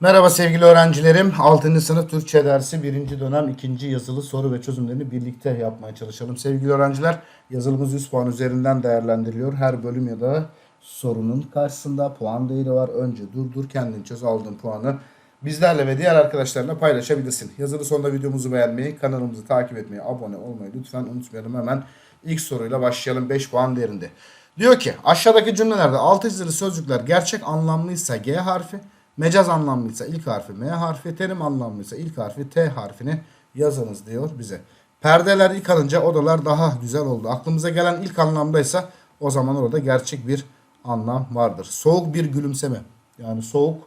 Merhaba sevgili öğrencilerim. 6. sınıf Türkçe dersi 1. dönem 2. yazılı soru ve çözümlerini birlikte yapmaya çalışalım. Sevgili öğrenciler yazılımız 100 puan üzerinden değerlendiriliyor. Her bölüm ya da sorunun karşısında puan değeri var. Önce dur dur kendin çöz aldığın puanı bizlerle ve diğer arkadaşlarla paylaşabilirsin. Yazılı sonunda videomuzu beğenmeyi, kanalımızı takip etmeyi, abone olmayı lütfen unutmayalım. Hemen ilk soruyla başlayalım 5 puan değerinde. Diyor ki aşağıdaki cümlelerde altı çizili sözcükler gerçek anlamlıysa G harfi, mecaz anlamlıysa ilk harfi M harfi, terim anlamlıysa ilk harfi T harfini yazınız diyor bize. Perdeler yıkanınca odalar daha güzel oldu. Aklımıza gelen ilk anlamdaysa o zaman orada gerçek bir anlam vardır. Soğuk bir gülümseme. Yani soğuk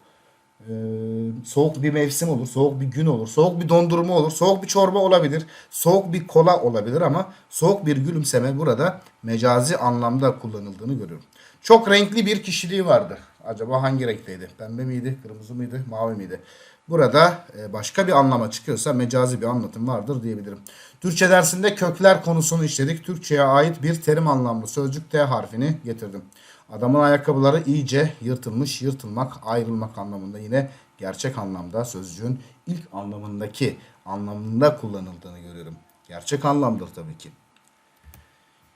ee, soğuk bir mevsim olur, soğuk bir gün olur, soğuk bir dondurma olur, soğuk bir çorba olabilir, soğuk bir kola olabilir ama soğuk bir gülümseme burada mecazi anlamda kullanıldığını görüyorum. Çok renkli bir kişiliği vardı. Acaba hangi renkteydi? Pembe miydi, kırmızı mıydı, mavi miydi? Burada e, başka bir anlama çıkıyorsa mecazi bir anlatım vardır diyebilirim. Türkçe dersinde kökler konusunu işledik. Türkçe'ye ait bir terim anlamlı sözcük T harfini getirdim. Adamın ayakkabıları iyice yırtılmış, yırtılmak, ayrılmak anlamında yine gerçek anlamda sözcüğün ilk anlamındaki anlamında kullanıldığını görüyorum. Gerçek anlamdır tabii ki.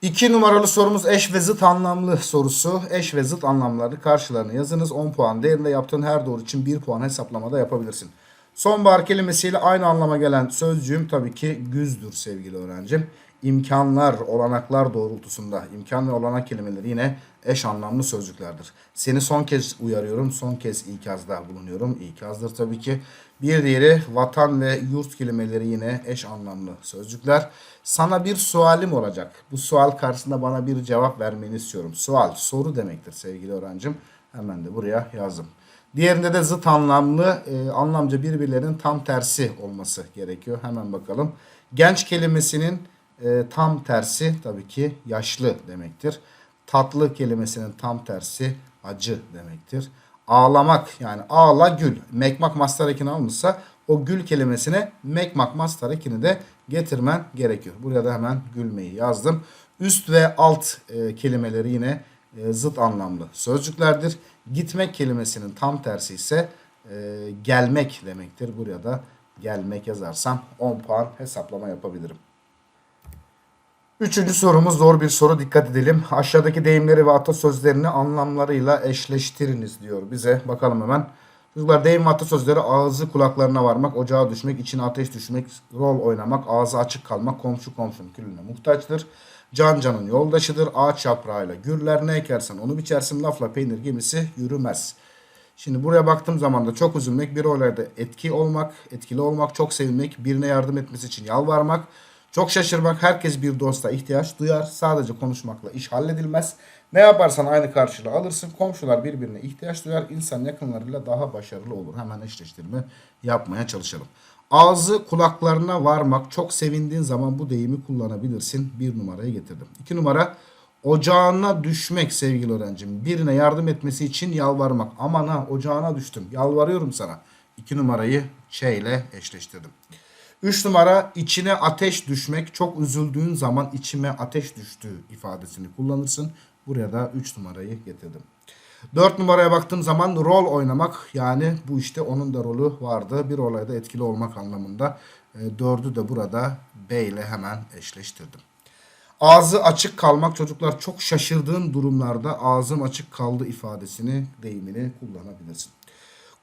İki numaralı sorumuz eş ve zıt anlamlı sorusu. Eş ve zıt anlamları karşılarını yazınız. 10 puan değerinde yaptığın her doğru için 1 puan hesaplamada yapabilirsin. Sonbahar kelimesiyle aynı anlama gelen sözcüğüm tabii ki güzdür sevgili öğrencim. İmkanlar, olanaklar doğrultusunda imkan ve olanak kelimeleri yine eş anlamlı sözcüklerdir. Seni son kez uyarıyorum, son kez ikazda bulunuyorum. İkazdır tabii ki. Bir diğeri vatan ve yurt kelimeleri yine eş anlamlı sözcükler. Sana bir sualim olacak. Bu sual karşısında bana bir cevap vermeni istiyorum. Sual, soru demektir sevgili öğrencim. Hemen de buraya yazdım. Diğerinde de zıt anlamlı, e, anlamca birbirlerinin tam tersi olması gerekiyor. Hemen bakalım. Genç kelimesinin e, tam tersi tabii ki yaşlı demektir. Tatlı kelimesinin tam tersi acı demektir. Ağlamak yani ağla gül. Mekmak mastar ekini almışsa o gül kelimesine mekmak mastar ekini de getirmen gerekiyor. Buraya da hemen gülmeyi yazdım. Üst ve alt e, kelimeleri yine e, zıt anlamlı sözcüklerdir. Gitmek kelimesinin tam tersi ise e, gelmek demektir. Buraya da gelmek yazarsam 10 puan hesaplama yapabilirim. Üçüncü sorumuz zor bir soru dikkat edelim. Aşağıdaki deyimleri ve atasözlerini anlamlarıyla eşleştiriniz diyor bize. Bakalım hemen. Çocuklar deyim ve atasözleri ağzı kulaklarına varmak, ocağa düşmek, içine ateş düşmek, rol oynamak, ağzı açık kalmak, komşu komşunun külüne muhtaçtır. Can canın yoldaşıdır, ağaç yaprağıyla gürler, ne ekersen onu biçersin, lafla peynir gemisi yürümez. Şimdi buraya baktığım zaman da çok üzülmek, bir olayda etki olmak, etkili olmak, çok sevinmek, birine yardım etmesi için yalvarmak, çok şaşırmak, herkes bir dosta ihtiyaç duyar. Sadece konuşmakla iş halledilmez. Ne yaparsan aynı karşılığı alırsın. Komşular birbirine ihtiyaç duyar. İnsan yakınlarıyla daha başarılı olur. Hemen eşleştirme yapmaya çalışalım. Ağzı kulaklarına varmak. Çok sevindiğin zaman bu deyimi kullanabilirsin. Bir numaraya getirdim. İki numara ocağına düşmek sevgili öğrencim. Birine yardım etmesi için yalvarmak. Aman ha ocağına düştüm. Yalvarıyorum sana. İki numarayı Ç ile eşleştirdim. 3 numara içine ateş düşmek. Çok üzüldüğün zaman içime ateş düştüğü ifadesini kullanırsın. Buraya da 3 numarayı getirdim. 4 numaraya baktığım zaman rol oynamak yani bu işte onun da rolü vardı. Bir olayda etkili olmak anlamında. 4'ü de burada B ile hemen eşleştirdim. Ağzı açık kalmak çocuklar çok şaşırdığın durumlarda ağzım açık kaldı ifadesini deyimini kullanabilirsin.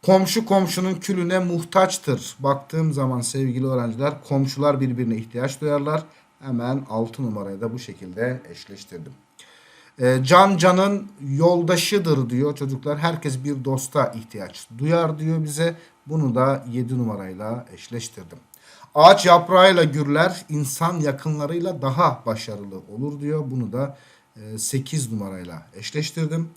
Komşu komşunun külüne muhtaçtır. Baktığım zaman sevgili öğrenciler komşular birbirine ihtiyaç duyarlar. Hemen 6 numarayı da bu şekilde eşleştirdim. E, can canın yoldaşıdır diyor çocuklar. Herkes bir dosta ihtiyaç duyar diyor bize. Bunu da 7 numarayla eşleştirdim. Ağaç yaprağıyla gürler, insan yakınlarıyla daha başarılı olur diyor. Bunu da 8 numarayla eşleştirdim.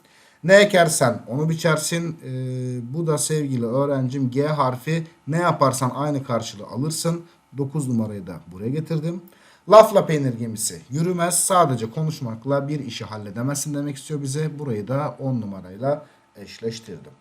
Ne ekersen onu biçersin. Ee, bu da sevgili öğrencim G harfi ne yaparsan aynı karşılığı alırsın. 9 numarayı da buraya getirdim. Lafla peynir gemisi yürümez. Sadece konuşmakla bir işi halledemezsin demek istiyor bize. Burayı da 10 numarayla eşleştirdim.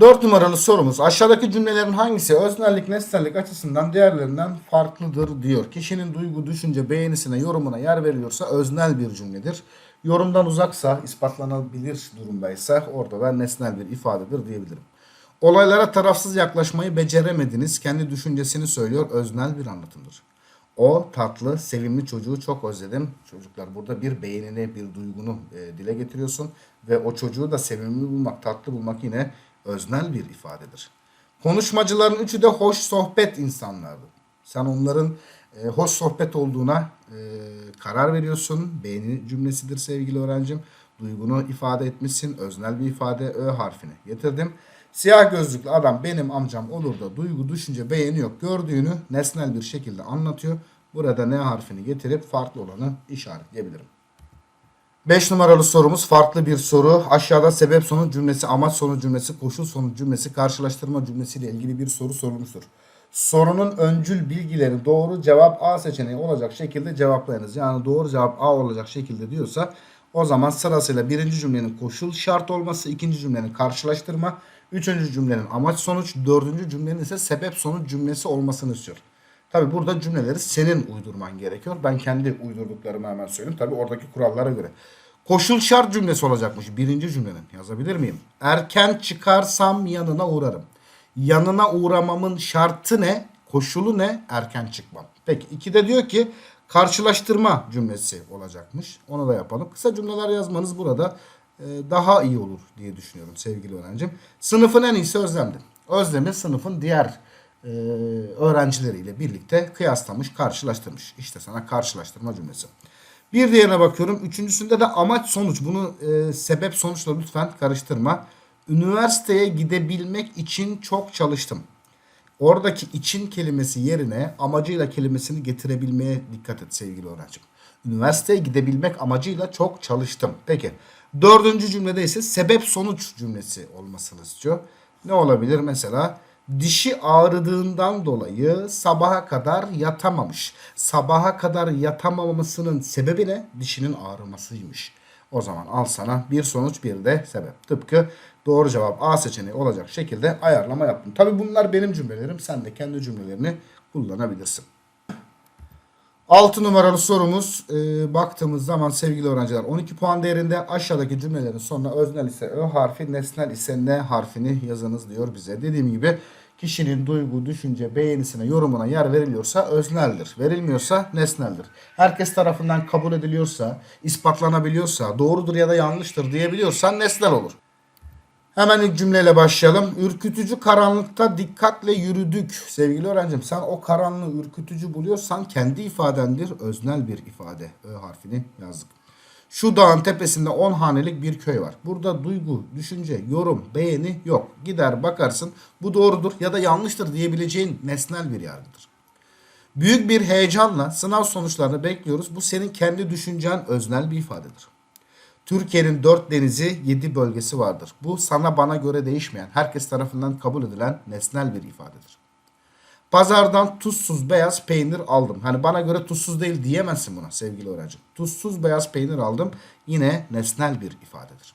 4 numaralı sorumuz aşağıdaki cümlelerin hangisi öznellik nesnellik açısından diğerlerinden farklıdır diyor. Kişinin duygu, düşünce, beğenisine, yorumuna yer veriliyorsa öznel bir cümledir. Yorumdan uzaksa, ispatlanabilir durumdaysa orada da nesnel bir ifadedir diyebilirim. Olaylara tarafsız yaklaşmayı beceremediniz. Kendi düşüncesini söylüyor. Öznel bir anlatımdır. O tatlı, sevimli çocuğu çok özledim. Çocuklar burada bir beğenini, bir duygunu e, dile getiriyorsun. Ve o çocuğu da sevimli bulmak, tatlı bulmak yine öznel bir ifadedir. Konuşmacıların üçü de hoş sohbet insanlardı. Sen onların e, hoş sohbet olduğuna e, karar veriyorsun. Beğeni cümlesidir sevgili öğrencim. Duygunu ifade etmişsin. Öznel bir ifade Ö harfini getirdim. Siyah gözlüklü adam benim amcam olur da duygu, düşünce, beğeni yok. Gördüğünü nesnel bir şekilde anlatıyor. Burada N harfini getirip farklı olanı işaretleyebilirim. 5 numaralı sorumuz farklı bir soru. Aşağıda sebep sonuç cümlesi, amaç sonuç cümlesi, koşul sonuç cümlesi, karşılaştırma cümlesiyle ilgili bir soru sorulmuştur. Sorunun öncül bilgileri doğru cevap A seçeneği olacak şekilde cevaplayınız. Yani doğru cevap A olacak şekilde diyorsa o zaman sırasıyla birinci cümlenin koşul şart olması, ikinci cümlenin karşılaştırma, üçüncü cümlenin amaç sonuç, dördüncü cümlenin ise sebep sonuç cümlesi olmasını istiyor. Tabi burada cümleleri senin uydurman gerekiyor. Ben kendi uydurduklarımı hemen söyleyeyim. Tabi oradaki kurallara göre. Koşul şart cümlesi olacakmış birinci cümlenin. Yazabilir miyim? Erken çıkarsam yanına uğrarım. Yanına uğramamın şartı ne? Koşulu ne? Erken çıkmam. Peki iki de diyor ki karşılaştırma cümlesi olacakmış. Onu da yapalım. Kısa cümleler yazmanız burada daha iyi olur diye düşünüyorum sevgili öğrencim. Sınıfın en iyisi Özlem'di. Özlem'i sınıfın diğer e, öğrencileriyle birlikte kıyaslamış, karşılaştırmış. İşte sana karşılaştırma cümlesi. Bir diğerine bakıyorum. Üçüncüsünde de amaç sonuç. Bunu e, sebep sonuçla lütfen karıştırma. Üniversiteye gidebilmek için çok çalıştım. Oradaki için kelimesi yerine amacıyla kelimesini getirebilmeye dikkat et sevgili öğrencim. Üniversiteye gidebilmek amacıyla çok çalıştım. Peki. Dördüncü cümlede ise sebep sonuç cümlesi olmasını istiyor. Ne olabilir mesela? Dişi ağrıdığından dolayı sabaha kadar yatamamış. Sabaha kadar yatamamasının sebebi ne? Dişinin ağrımasıymış. O zaman al sana bir sonuç bir de sebep. Tıpkı doğru cevap A seçeneği olacak şekilde ayarlama yaptım. Tabi bunlar benim cümlelerim. Sen de kendi cümlelerini kullanabilirsin. 6 numaralı sorumuz e, baktığımız zaman sevgili öğrenciler 12 puan değerinde aşağıdaki cümlelerin sonuna öznel ise Ö harfi nesnel ise N harfini yazınız diyor bize. Dediğim gibi kişinin duygu, düşünce, beğenisine, yorumuna yer veriliyorsa özneldir. Verilmiyorsa nesneldir. Herkes tarafından kabul ediliyorsa, ispatlanabiliyorsa, doğrudur ya da yanlıştır diyebiliyorsan nesnel olur. Hemen ilk cümleyle başlayalım. Ürkütücü karanlıkta dikkatle yürüdük. Sevgili öğrencim sen o karanlığı ürkütücü buluyorsan kendi ifadendir. Öznel bir ifade. Ö harfini yazdık. Şu dağın tepesinde 10 hanelik bir köy var. Burada duygu, düşünce, yorum, beğeni yok. Gider bakarsın bu doğrudur ya da yanlıştır diyebileceğin nesnel bir yargıdır. Büyük bir heyecanla sınav sonuçlarını bekliyoruz. Bu senin kendi düşüncen öznel bir ifadedir. Türkiye'nin dört denizi, yedi bölgesi vardır. Bu sana bana göre değişmeyen, herkes tarafından kabul edilen nesnel bir ifadedir. Pazardan tuzsuz beyaz peynir aldım. Hani bana göre tuzsuz değil diyemezsin buna sevgili öğrencim. Tuzsuz beyaz peynir aldım yine nesnel bir ifadedir.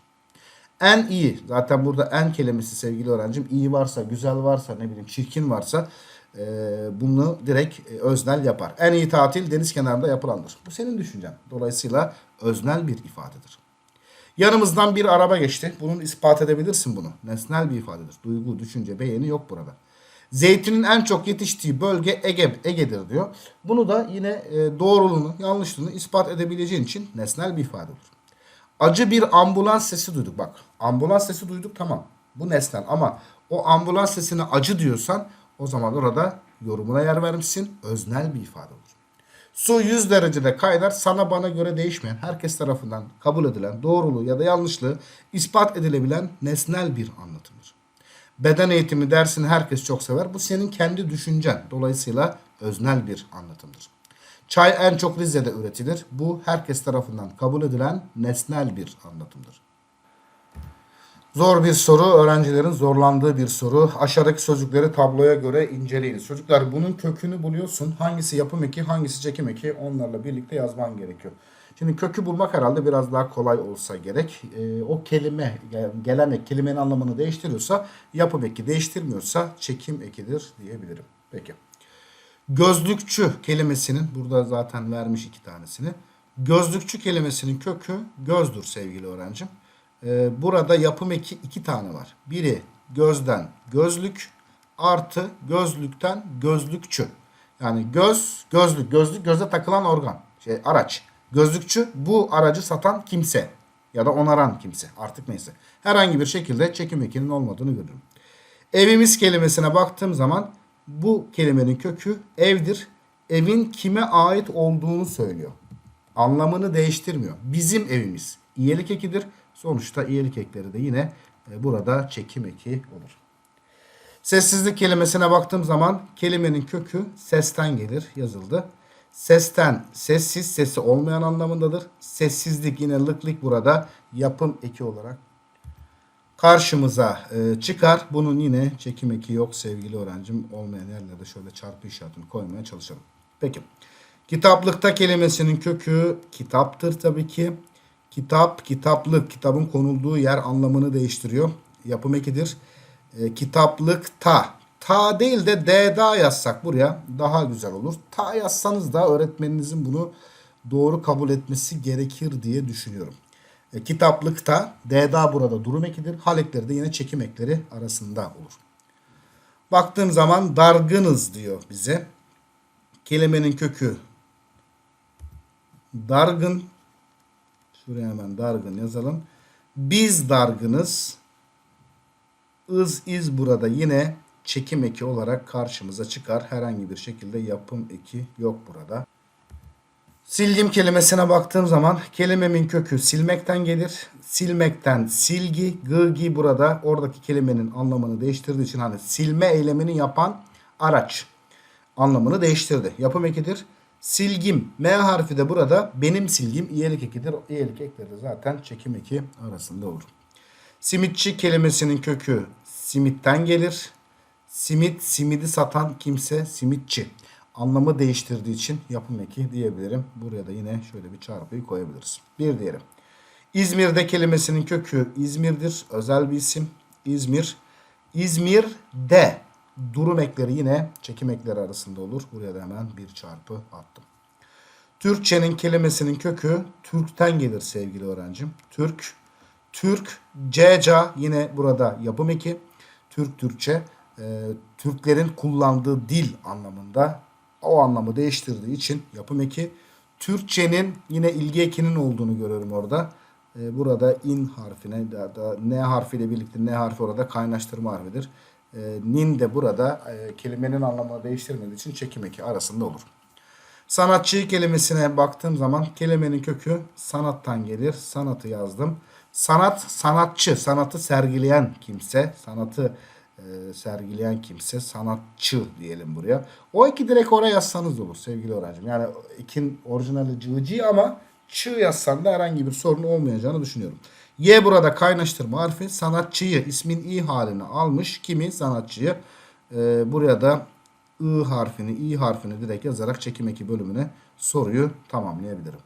En iyi zaten burada en kelimesi sevgili öğrencim iyi varsa, güzel varsa, ne bileyim çirkin varsa e, bunu direkt e, öznel yapar. En iyi tatil deniz kenarında yapılandır. Bu senin düşüncen. Dolayısıyla öznel bir ifadedir. Yanımızdan bir araba geçti. Bunun ispat edebilirsin bunu. Nesnel bir ifadedir. Duygu, düşünce, beğeni yok burada. Zeytinin en çok yetiştiği bölge Ege, Ege'dir diyor. Bunu da yine e, doğruluğunu, yanlışlığını ispat edebileceğin için nesnel bir ifade olur. Acı bir ambulans sesi duyduk. Bak ambulans sesi duyduk tamam. Bu nesnel ama o ambulans sesine acı diyorsan o zaman orada yorumuna yer vermişsin. Öznel bir ifade olur. Su 100 derecede kaynar sana bana göre değişmeyen herkes tarafından kabul edilen doğruluğu ya da yanlışlığı ispat edilebilen nesnel bir anlatımdır. Beden eğitimi dersini herkes çok sever. Bu senin kendi düşüncen. Dolayısıyla öznel bir anlatımdır. Çay en çok Rize'de üretilir. Bu herkes tarafından kabul edilen nesnel bir anlatımdır. Zor bir soru, öğrencilerin zorlandığı bir soru. Aşağıdaki sözcükleri tabloya göre inceleyiniz. Çocuklar bunun kökünü buluyorsun. Hangisi yapım eki, hangisi çekim eki onlarla birlikte yazman gerekiyor. Şimdi kökü bulmak herhalde biraz daha kolay olsa gerek. Ee, o kelime, gelen ek kelimenin anlamını değiştiriyorsa yapım eki, değiştirmiyorsa çekim ekidir diyebilirim. Peki. Gözlükçü kelimesinin, burada zaten vermiş iki tanesini. Gözlükçü kelimesinin kökü gözdür sevgili öğrencim. Ee, burada yapım eki iki tane var. Biri gözden gözlük artı gözlükten gözlükçü. Yani göz, gözlük, gözlük göze takılan organ, şey araç. Gözlükçü bu aracı satan kimse ya da onaran kimse artık neyse. Herhangi bir şekilde çekim ekinin olmadığını görürüm. Evimiz kelimesine baktığım zaman bu kelimenin kökü evdir. Evin kime ait olduğunu söylüyor. Anlamını değiştirmiyor. Bizim evimiz. İyelik ekidir. Sonuçta iyelik ekleri de yine e, burada çekim eki olur. Sessizlik kelimesine baktığım zaman kelimenin kökü sesten gelir yazıldı. Sesten sessiz sesi olmayan anlamındadır. Sessizlik yine lıklık burada yapım eki olarak karşımıza e, çıkar. Bunun yine çekim eki yok sevgili öğrencim. Olmayan yerlerde şöyle çarpı işaretini koymaya çalışalım. Peki. Kitaplıkta kelimesinin kökü kitaptır tabii ki. Kitap, kitaplık, kitabın konulduğu yer anlamını değiştiriyor. Yapım ekidir. E, kitaplıkta. Ta değil de D daha yazsak buraya daha güzel olur. Ta yazsanız da öğretmeninizin bunu doğru kabul etmesi gerekir diye düşünüyorum. E, kitaplıkta D'da burada durum ekidir. Hal de yine çekim ekleri arasında olur. Baktığım zaman dargınız diyor bize. Kelimenin kökü dargın. Şuraya hemen dargın yazalım. Biz dargınız. Iz iz burada yine çekim eki olarak karşımıza çıkar. Herhangi bir şekilde yapım eki yok burada. Silgim kelimesine baktığım zaman kelimemin kökü silmekten gelir. Silmekten silgi, gıgi burada oradaki kelimenin anlamını değiştirdiği için hani silme eylemini yapan araç anlamını değiştirdi. Yapım ekidir. Silgim M harfi de burada benim silgim iyelik ekidir. İyelik ekleri de zaten çekim eki arasında olur. Simitçi kelimesinin kökü simitten gelir. Simit, simidi satan kimse simitçi. Anlamı değiştirdiği için yapım eki diyebilirim. Buraya da yine şöyle bir çarpıyı koyabiliriz. Bir diğeri. İzmir'de kelimesinin kökü İzmir'dir. Özel bir isim. İzmir. İzmir'de durum ekleri yine çekim ekleri arasında olur. Buraya da hemen bir çarpı attım. Türkçenin kelimesinin kökü Türk'ten gelir sevgili öğrencim. Türk, Türk, Ceca yine burada yapım eki. Türk, Türkçe. e, Türklerin kullandığı dil anlamında o anlamı değiştirdiği için yapım eki. Türkçenin yine ilgi ekinin olduğunu görüyorum orada. E, burada in harfine da, da n harfiyle birlikte n harfi orada kaynaştırma harfidir. E, nin de burada e, kelimenin anlamını değiştirmediği için çekim eki arasında olur. Sanatçı kelimesine baktığım zaman kelimenin kökü sanattan gelir. Sanatı yazdım. Sanat, sanatçı, sanatı sergileyen kimse, sanatı e, sergileyen kimse, sanatçı diyelim buraya. O iki direkt oraya yazsanız olur sevgili öğrencim. Yani ikin orijinali cıvıcı ama çığ yazsan da herhangi bir sorun olmayacağını düşünüyorum. Y burada kaynaştırma harfi sanatçıyı ismin i halini almış. Kimi? Sanatçıyı. E, buraya da I harfini, i harfini direkt yazarak çekim eki bölümüne soruyu tamamlayabilirim.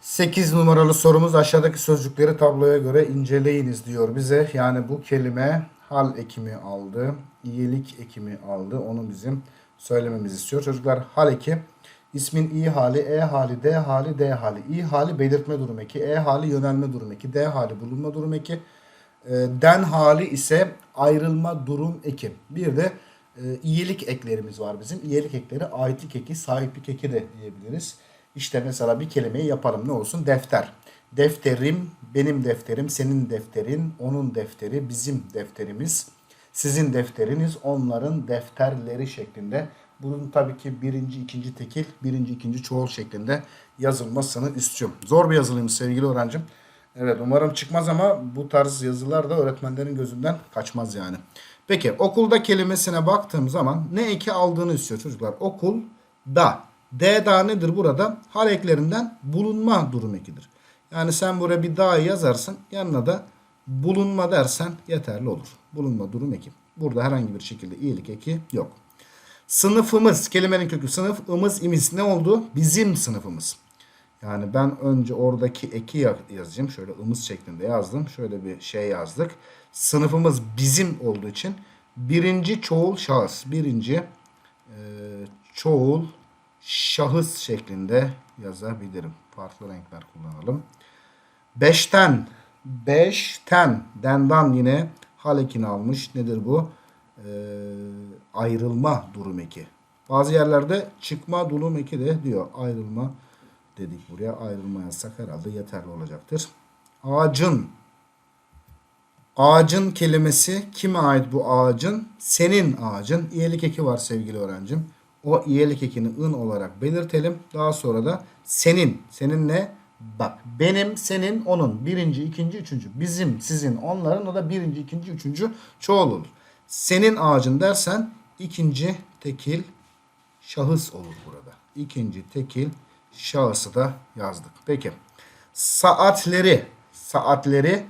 8 numaralı sorumuz aşağıdaki sözcükleri tabloya göre inceleyiniz diyor bize. Yani bu kelime hal ekimi aldı, iyilik ekimi aldı. Onu bizim söylememizi istiyor. Çocuklar hal eki ismin i hali, e hali, d hali, d hali. i hali belirtme durum eki, e hali yönelme durum eki, d hali bulunma durum eki. E, den hali ise ayrılma durum eki. Bir de e, iyilik eklerimiz var bizim. İyilik ekleri aitlik eki, sahiplik eki de diyebiliriz. İşte mesela bir kelimeyi yapalım ne olsun? Defter. Defterim, benim defterim, senin defterin, onun defteri, bizim defterimiz, sizin defteriniz, onların defterleri şeklinde. Bunun tabii ki birinci, ikinci tekil, birinci, ikinci çoğul şeklinde yazılmasını istiyorum. Zor bir yazılıyım sevgili öğrencim. Evet umarım çıkmaz ama bu tarz yazılar da öğretmenlerin gözünden kaçmaz yani. Peki okulda kelimesine baktığım zaman ne eki aldığını istiyor çocuklar. Okul da. D da nedir burada? Hal eklerinden bulunma durum ekidir. Yani sen buraya bir da yazarsın yanına da bulunma dersen yeterli olur. Bulunma durum eki. Burada herhangi bir şekilde iyilik eki yok. Sınıfımız kelimenin kökü sınıf ımız imiz ne oldu? Bizim sınıfımız. Yani ben önce oradaki eki ya- yazacağım. Şöyle ımız şeklinde yazdım. Şöyle bir şey yazdık. Sınıfımız bizim olduğu için birinci çoğul şahıs. Birinci e, çoğul şahıs şeklinde yazabilirim. Farklı renkler kullanalım. Beşten, beşten, dendan yine hal ekini almış. Nedir bu? Ee, ayrılma durum eki. Bazı yerlerde çıkma durum eki de diyor. Ayrılma dedik buraya. Ayrılma yazsak herhalde yeterli olacaktır. Ağacın Ağacın kelimesi kime ait bu ağacın? Senin ağacın. İyelik eki var sevgili öğrencim. O iyelik ekini ın olarak belirtelim. Daha sonra da senin. Senin ne? Bak benim, senin, onun. Birinci, ikinci, üçüncü. Bizim, sizin, onların. O da birinci, ikinci, üçüncü çoğul olur. Senin ağacın dersen ikinci tekil şahıs olur burada. İkinci tekil şahısı da yazdık. Peki. Saatleri. Saatleri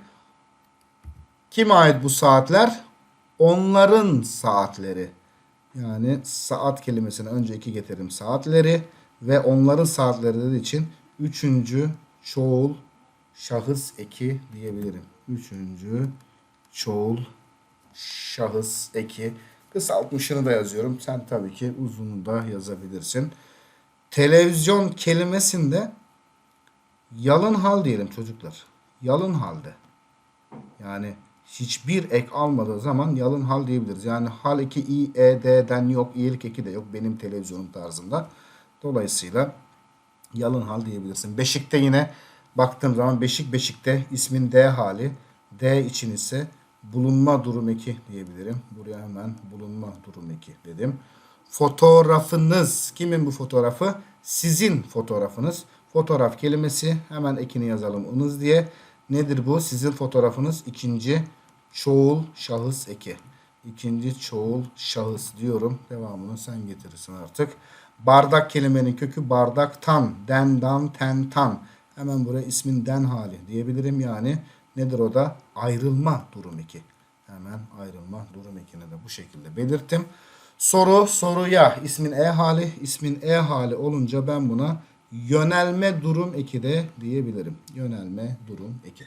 Kime ait bu saatler? Onların saatleri. Yani saat kelimesine önce iki getirim saatleri ve onların saatleri dediği için üçüncü çoğul şahıs eki diyebilirim. Üçüncü çoğul şahıs eki. Kısaltmışını da yazıyorum. Sen tabii ki uzunu da yazabilirsin. Televizyon kelimesinde yalın hal diyelim çocuklar. Yalın halde. Yani hiçbir ek almadığı zaman yalın hal diyebiliriz. Yani hal 2 i, e, d'den yok, iyilik eki de yok benim televizyonum tarzında. Dolayısıyla yalın hal diyebilirsin. Beşikte yine baktığım zaman beşik beşikte ismin D hali. D için ise bulunma durum eki diyebilirim. Buraya hemen bulunma durum eki dedim. Fotoğrafınız. Kimin bu fotoğrafı? Sizin fotoğrafınız. Fotoğraf kelimesi hemen ekini yazalım ınız diye. Nedir bu? Sizin fotoğrafınız ikinci çoğul şahıs eki. İkinci çoğul şahıs diyorum. Devamını sen getirirsin artık. Bardak kelimenin kökü bardaktan, dendan, tentan. Hemen buraya ismin den hali diyebilirim yani. Nedir o da? Ayrılma durum eki. Hemen ayrılma durum ekini de bu şekilde belirttim. Soru soruya ismin e hali, ismin e hali olunca ben buna yönelme durum eki de diyebilirim. Yönelme durum eki.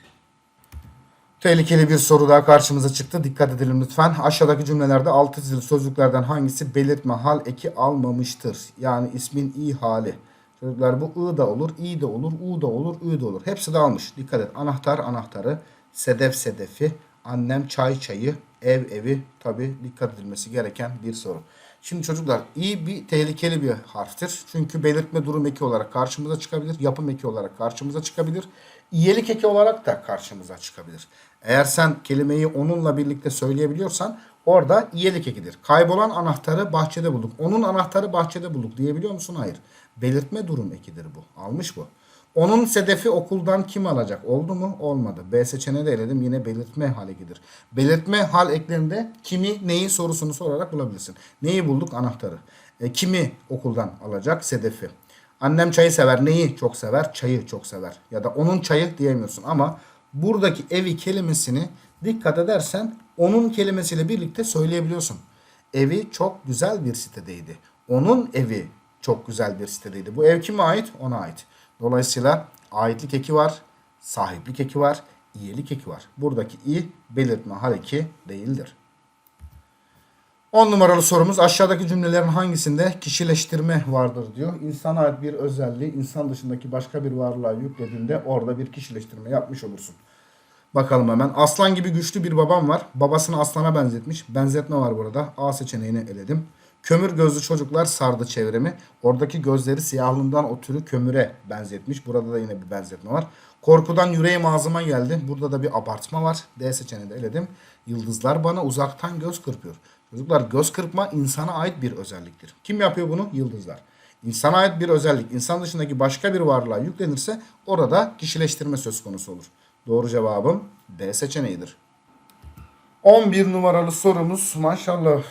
Tehlikeli bir soru daha karşımıza çıktı. Dikkat edelim lütfen. Aşağıdaki cümlelerde altı çizili sözcüklerden hangisi belirtme hal eki almamıştır? Yani ismin i hali. Çocuklar bu ı da olur, i de olur, u da olur, ü de olur. Hepsi de almış. Dikkat et. Anahtar anahtarı, sedef sedefi, annem çay çayı, ev evi tabi dikkat edilmesi gereken bir soru. Şimdi çocuklar i bir tehlikeli bir harftir. Çünkü belirtme durum eki olarak karşımıza çıkabilir. Yapım eki olarak karşımıza çıkabilir. İyelik eki olarak da karşımıza çıkabilir. Eğer sen kelimeyi onunla birlikte söyleyebiliyorsan orada iyelik ekidir. Kaybolan anahtarı bahçede bulduk. Onun anahtarı bahçede bulduk diyebiliyor musun? Hayır. Belirtme durum ekidir bu. Almış bu. Onun sedefi okuldan kim alacak? Oldu mu? Olmadı. B seçeneği de eledim. Yine belirtme hal ekidir. Belirtme hal eklerinde kimi neyi sorusunu sorarak bulabilirsin. Neyi bulduk? Anahtarı. E, kimi okuldan alacak? Sedefi. Annem çayı sever. Neyi çok sever? Çayı çok sever. Ya da onun çayı diyemiyorsun. Ama buradaki evi kelimesini dikkat edersen onun kelimesiyle birlikte söyleyebiliyorsun. Evi çok güzel bir sitedeydi. Onun evi çok güzel bir sitedeydi. Bu ev kime ait? Ona ait. Dolayısıyla aitlik eki var, sahiplik eki var, iyilik eki var. Buradaki i belirtme hal eki değildir. 10 numaralı sorumuz aşağıdaki cümlelerin hangisinde kişileştirme vardır diyor. İnsana ait bir özelliği insan dışındaki başka bir varlığa yüklediğinde orada bir kişileştirme yapmış olursun. Bakalım hemen. Aslan gibi güçlü bir babam var. Babasını aslana benzetmiş. Benzetme var burada. A seçeneğini eledim. Kömür gözlü çocuklar sardı çevremi. Oradaki gözleri siyahlığından ötürü kömüre benzetmiş. Burada da yine bir benzetme var. Korkudan yüreğim ağzıma geldi. Burada da bir abartma var. D seçeneğini de eledim. Yıldızlar bana uzaktan göz kırpıyor. Çocuklar göz kırpma insana ait bir özelliktir. Kim yapıyor bunu? Yıldızlar. İnsana ait bir özellik insan dışındaki başka bir varlığa yüklenirse orada kişileştirme söz konusu olur. Doğru cevabım D seçeneğidir. 11 numaralı sorumuz maşallah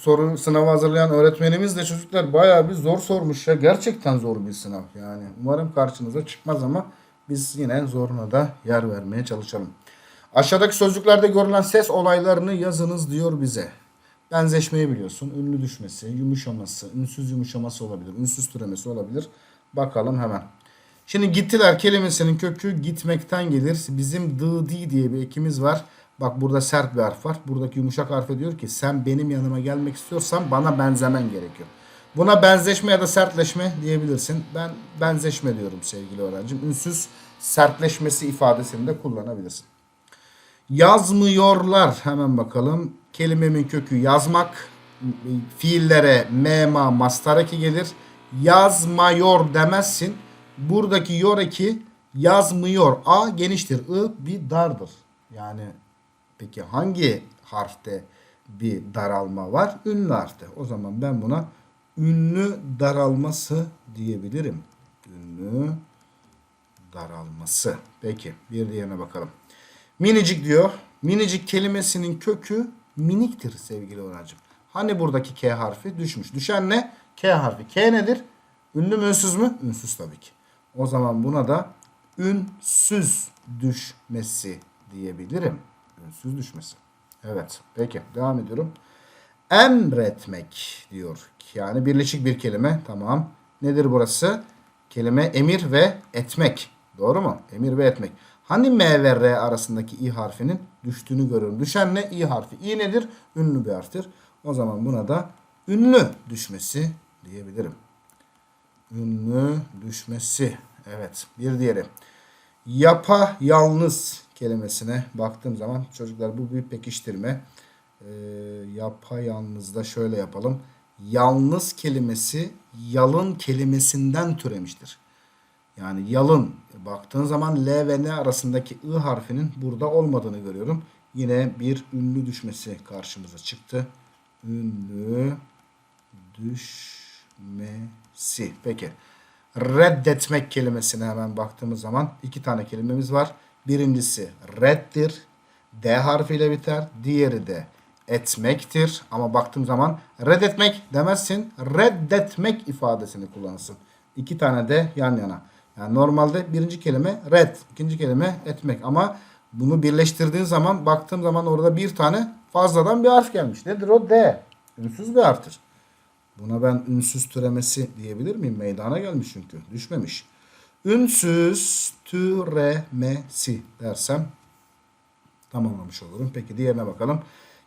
soru sınavı hazırlayan öğretmenimiz de çocuklar bayağı bir zor sormuş ya. Gerçekten zor bir sınav yani. Umarım karşınıza çıkmaz ama biz yine zoruna da yer vermeye çalışalım. Aşağıdaki sözcüklerde görülen ses olaylarını yazınız diyor bize. Benzeşmeyi biliyorsun. Ünlü düşmesi, yumuşaması, ünsüz yumuşaması olabilir. Ünsüz türemesi olabilir. Bakalım hemen. Şimdi gittiler kelimesinin kökü gitmekten gelir. Bizim dı di diye bir ekimiz var. Bak burada sert bir harf var. Buradaki yumuşak harfe diyor ki sen benim yanıma gelmek istiyorsan bana benzemen gerekiyor. Buna benzeşme ya da sertleşme diyebilirsin. Ben benzeşme diyorum sevgili öğrencim. Ünsüz sertleşmesi ifadesini de kullanabilirsin. Yazmıyorlar. Hemen bakalım. Kelimemin kökü yazmak. Fiillere mema mastar eki gelir. Yazmıyor demezsin. Buradaki yor eki yazmıyor. A geniştir. I bir dardır. Yani peki hangi harfte bir daralma var? Ünlü harfte. O zaman ben buna ünlü daralması diyebilirim. Ünlü daralması. Peki bir diğerine bakalım. Minicik diyor. Minicik kelimesinin kökü miniktir sevgili öğrencim. Hani buradaki K harfi düşmüş. Düşen ne? K harfi. K nedir? Ünlü mü ünsüz mü? Ünsüz tabii ki. O zaman buna da ünsüz düşmesi diyebilirim. Ünsüz düşmesi. Evet. Peki. Devam ediyorum. Emretmek diyor. Yani birleşik bir kelime. Tamam. Nedir burası? Kelime emir ve etmek. Doğru mu? Emir ve etmek. Hani M ve R arasındaki i harfinin düştüğünü görüyorum. Düşen ne? i harfi. i nedir? Ünlü bir harftir. O zaman buna da ünlü düşmesi diyebilirim. Ünlü düşmesi. Evet. Bir diğeri. Yapa yalnız kelimesine baktığım zaman çocuklar bu bir pekiştirme. Ee, yapa yalnız da şöyle yapalım. Yalnız kelimesi yalın kelimesinden türemiştir. Yani yalın baktığın zaman L ve N arasındaki I harfinin burada olmadığını görüyorum. Yine bir ünlü düşmesi karşımıza çıktı. Ünlü düşmesi. Peki. Reddetmek kelimesine hemen baktığımız zaman iki tane kelimemiz var. Birincisi reddir. D harfiyle biter. Diğeri de etmektir. Ama baktığım zaman reddetmek demezsin. Reddetmek ifadesini kullanırsın. İki tane de yan yana. Yani normalde birinci kelime red, ikinci kelime etmek. Ama bunu birleştirdiğin zaman baktığım zaman orada bir tane fazladan bir harf gelmiş. Nedir o? D. Ünsüz bir harftir. Buna ben ünsüz türemesi diyebilir miyim? Meydana gelmiş çünkü. Düşmemiş. Ünsüz türemesi dersem tamamlamış olurum. Peki diğerine bakalım.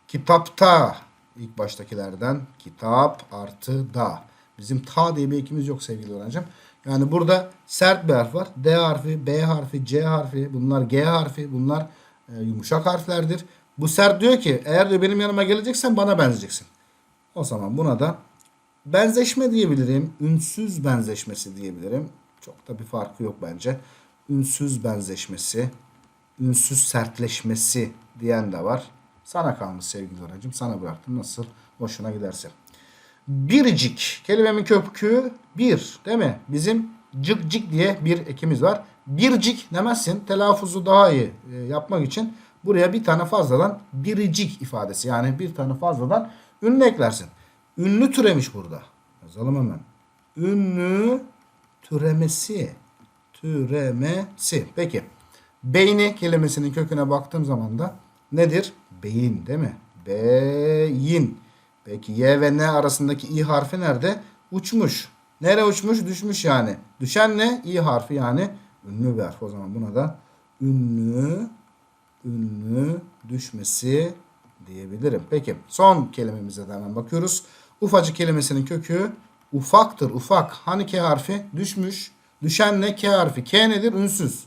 Kitapta ilk baştakilerden kitap artı da. Bizim ta diye bir ekimiz yok sevgili öğrencim. Yani burada sert bir harf var. D harfi, B harfi, C harfi, bunlar G harfi, bunlar e, yumuşak harflerdir. Bu sert diyor ki eğer de benim yanıma geleceksen bana benzeyeceksin. O zaman buna da benzeşme diyebilirim. Ünsüz benzeşmesi diyebilirim. Çok da bir farkı yok bence. Ünsüz benzeşmesi, ünsüz sertleşmesi diyen de var. Sana kalmış sevgili öğrencim. Sana bıraktım. Nasıl hoşuna giderse. Biricik. Kelimemin kökü bir değil mi? Bizim cık cık diye bir ekimiz var. Bircik demezsin. Telaffuzu daha iyi e, yapmak için buraya bir tane fazladan biricik ifadesi. Yani bir tane fazladan ünlü eklersin. Ünlü türemiş burada. Yazalım hemen. Ünlü türemesi. Türemesi. Peki. Beyni kelimesinin köküne baktığım zaman da nedir? Beyin değil mi? Beyin. Peki Y ve N arasındaki I harfi nerede? Uçmuş. Nereye uçmuş? Düşmüş yani. Düşen ne? I harfi yani ünlü bir harf. O zaman buna da ünlü ünlü düşmesi diyebilirim. Peki son kelimemize de hemen bakıyoruz. Ufacık kelimesinin kökü ufaktır. Ufak. Hani K harfi? Düşmüş. Düşen ne? K harfi. K nedir? Ünsüz.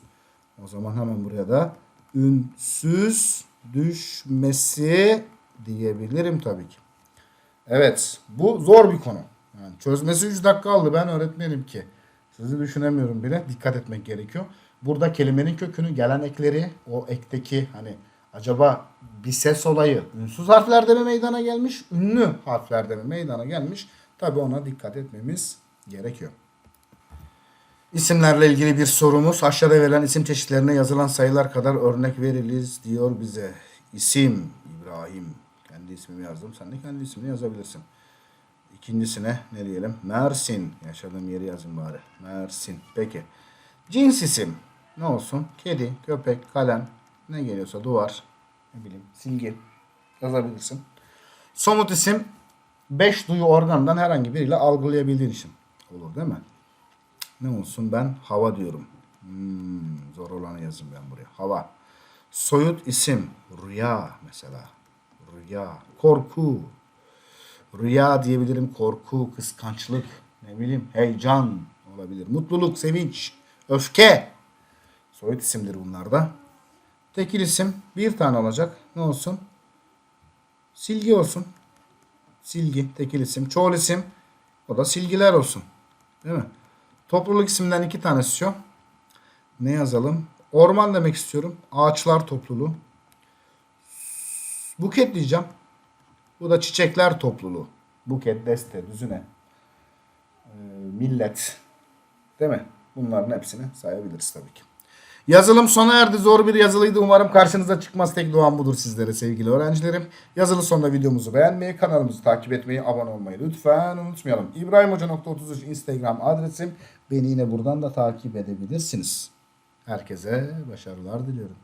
O zaman hemen buraya da ünsüz düşmesi diyebilirim tabii ki. Evet. Bu zor bir konu. Yani çözmesi 3 dakika aldı. Ben öğretmenim ki. Sizi düşünemiyorum bile. Dikkat etmek gerekiyor. Burada kelimenin kökünü, gelen ekleri, o ekteki hani acaba bir ses olayı ünsüz harflerde mi meydana gelmiş, ünlü harflerde mi meydana gelmiş? Tabii ona dikkat etmemiz gerekiyor. İsimlerle ilgili bir sorumuz. Aşağıda verilen isim çeşitlerine yazılan sayılar kadar örnek veriniz diyor bize. İsim İbrahim. Kendi ismimi yazdım. Sen de kendi ismini yazabilirsin. İkincisine ne diyelim? Mersin. Yaşadığım yeri yazın bari. Mersin. Peki. Cins isim. Ne olsun? Kedi, köpek, kalem. Ne geliyorsa duvar. Ne bileyim silgi. Yazabilirsin. Somut isim. Beş duyu organından herhangi biriyle algılayabildiğin isim. Olur değil mi? Ne olsun ben hava diyorum. Hmm, zor olanı yazın ben buraya. Hava. Soyut isim. Rüya mesela. Rüya. Korku. Rüya diyebilirim. Korku, kıskançlık, ne bileyim heyecan olabilir. Mutluluk, sevinç, öfke. Soyut isimdir bunlar da. Tekil isim bir tane olacak. Ne olsun? Silgi olsun. Silgi, tekil isim. Çoğul isim. O da silgiler olsun. Değil mi? Topluluk isimden iki tanesi şu. Ne yazalım? Orman demek istiyorum. Ağaçlar topluluğu. Buket diyeceğim. Bu da çiçekler topluluğu. Buket, deste, düzine. Ee, millet. Değil mi? Bunların hepsini sayabiliriz tabii ki. Yazılım sona erdi. Zor bir yazılıydı. Umarım karşınıza çıkmaz. Tek duam budur sizlere sevgili öğrencilerim. Yazılı sonunda videomuzu beğenmeyi, kanalımızı takip etmeyi, abone olmayı lütfen unutmayalım. İbrahimhoca.33 Instagram adresim. Beni yine buradan da takip edebilirsiniz. Herkese başarılar diliyorum.